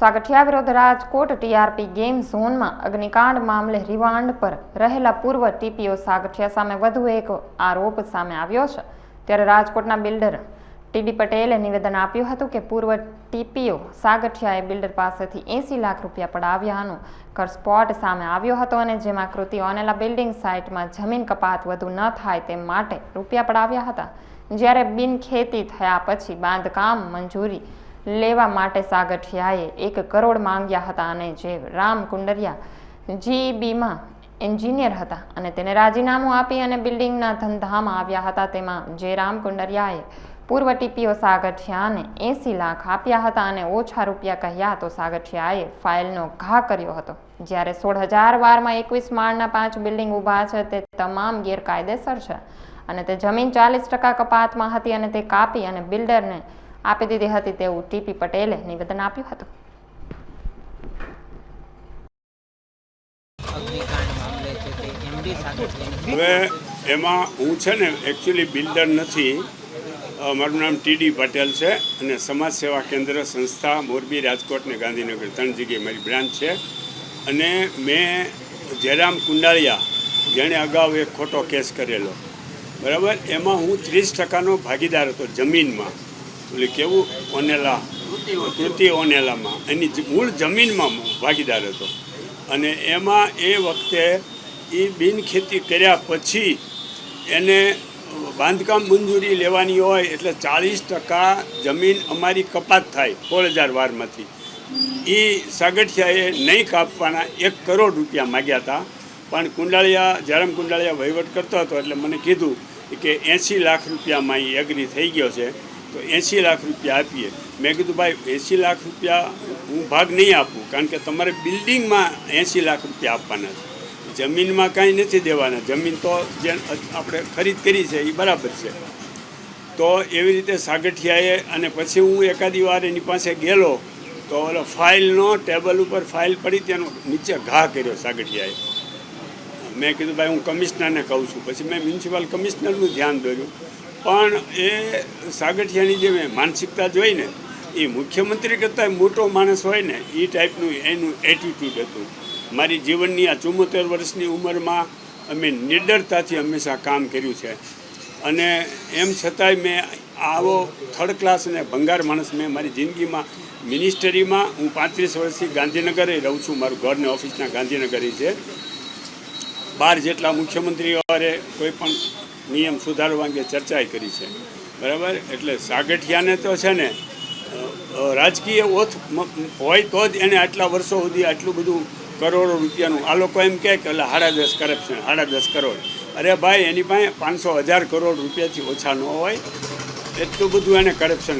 સાગઠિયા વિરુદ્ધ Rajkot TRP game ઝોનમાં અગ્નિકાંડ મામલે રિમાન્ડ પર રહેલા પૂર્વ ટીપીઓ સાગઠિયા સામે વધુ એક આરોપ સામે આવ્યો છે. ત્યારે રાજકોટના બિલ્ડર ટીડી પટેલે નિવેદન આપ્યું હતું કે પૂર્વ ટીપીઓ સાગઠિયાએ બિલ્ડર પાસેથી એંસી લાખ રૂપિયા પડાવ્યાનો કરસ્પોટ સામે આવ્યો હતો અને જેમાં કૃતિ ઓનેલા બિલ્ડિંગ સાઇટમાં જમીન કપાત વધુ ન થાય તે માટે રૂપિયા પડાવ્યા હતા. જ્યારે બિનખેતી થયા પછી બાંધકામ મંજૂરી લેવા માટે સાગઠિયાએ એક કરોડ માંગ્યા હતા અને જે રામ કુંડરિયા જીઈબીમાં એન્જિનિયર હતા અને તેને રાજીનામું આપી અને બિલ્ડિંગના ધંધામાં આવ્યા હતા, તેમાં જે રામ કુંડરિયાએ પૂર્વ ટીપીઓ સાગઠિયાને એંસી લાખ આપ્યા હતા અને ઓછા રૂપિયા કહ્યા, તો સાગઠિયાએ ફાઇલનો ઘા કર્યો હતો. જ્યારે સોળ હજાર વારમાં એકવીસ માળના પાંચ બિલ્ડિંગ ઊભા છે, તે તમામ ગેરકાયદેસર છે અને તે જમીન ચાલીસ ટકા કપાતમાં હતી અને તે કાપી અને બિલ્ડરને આપી દીધી હતી તેવું ટીપી પટેલે નિવેદન આપ્યું હતું. અગ્નિકાંડ મામલે છે તે એમડી સાથે છે હવે એમાં હું છે ને એકચ્યુઅલી બિલ્ડર નથી. મારું નામ ટીડી પટેલ છે અને સમાજ સેવા કેન્દ્ર સંસ્થા મોરબી રાજકોટ ને ગાંધીનગર ત્રણ જગ્યાએ મારી બ્રાન્ચ છે. અને મેં જયરામ કુંડાળિયા જેણે અગાઉ એક ખોટો કેસ કરેલો. બરાબર? એમાં હું ત્રીસ ટકાનો ભાગીદાર હતો જમીનમાં. એટલે કેવું, ઓનેલા, કૃતિ ઓનેલામાં, એની મૂળ જમીનમાં ભાગીદાર હતો. અને એમાં એ વખતે એ બિનખેતી કર્યા પછી એને બાંધકામ મંજૂરી લેવાની હોય એટલે ચાલીસ ટકા જમીન અમારી કપાત થાય સોળ હજાર વારમાંથી. એ સાગઠિયાએ નહીં કાપવાના એક કરોડ રૂપિયા માગ્યા હતા. પણ કુંડાળિયા, જયરામ કુંડાળિયા વહીવટ કરતો હતો એટલે મને કીધું કે એંસી લાખ રૂપિયામાં એ એગ્રી થઈ ગયો છે. તો એંસી લાખ રૂપિયા આપીએ. મેં કીધું, ભાઈ એંસી લાખ રૂપિયા હું ભાગ નહીં આપું, કારણ કે તમારે બિલ્ડિંગમાં એંસી લાખ રૂપિયા આપવાના છે. જમીનમાં કાંઈ નથી દેવાના. જમીન તો જે આપણે ખરીદ કરી છે એ બરાબર છે. તો એવી રીતે સાગઠિયાએ અને પછી હું એકાદી વાર એની પાસે ગયેલો, તો ઓલો ફાઇલનો ટેબલ ઉપર ફાઇલ પડી તેનો નીચે ઘા કર્યો સાગઠિયાએ. મેં કીધું, ભાઈ, હું કમિશનરને કહું છું. પછી મેં મ્યુનિસિપલ કમિશનરનું ધ્યાન દોર્યું. પણ એ સાગઠિયાની જે માનસિકતા જોઈ ને, એ મુખ્યમંત્રી કરતાં મોટો માણસ હોય ને એ ટાઈપનું એનું એટીટ્યૂડ હતું. મારી જીવનની આ ચુમ્મોતેર વર્ષની ઉંમરમાં અમે નિડરતાથી હંમેશા કામ કર્યું છે. અને એમ છતાંય મેં આવો થર્ડ ક્લાસ અને ભંગાર માણસ મેં મારી જિંદગીમાં મિનિસ્ટરીમાં હું પાંત્રીસ વર્ષથી ગાંધીનગરે રહું છું, મારું ઘર ને ઓફિસના ગાંધીનગર છે. બાર જેટલા મુખ્યમંત્રીઓએ કોઈ પણ નિયમ સુધારવા અંગે ચર્ચા કરી છે. બરાબર? એટલે સાગઠિયાને તો છે ને રાજકીય ઓથ હોય તો જ એને આટલા વર્ષો સુધી આટલું બધું કરોડો રૂપિયાનું, આ લોકો એમ કહે કે એટલે સાડા દસ કરપ્શન સાડા દસ કરોડ. અરે ભાઈ, એની પાસે પાંચસો હજાર કરોડ રૂપિયાથી ઓછા ન હોય. એટલું બધું એને કરપ્શન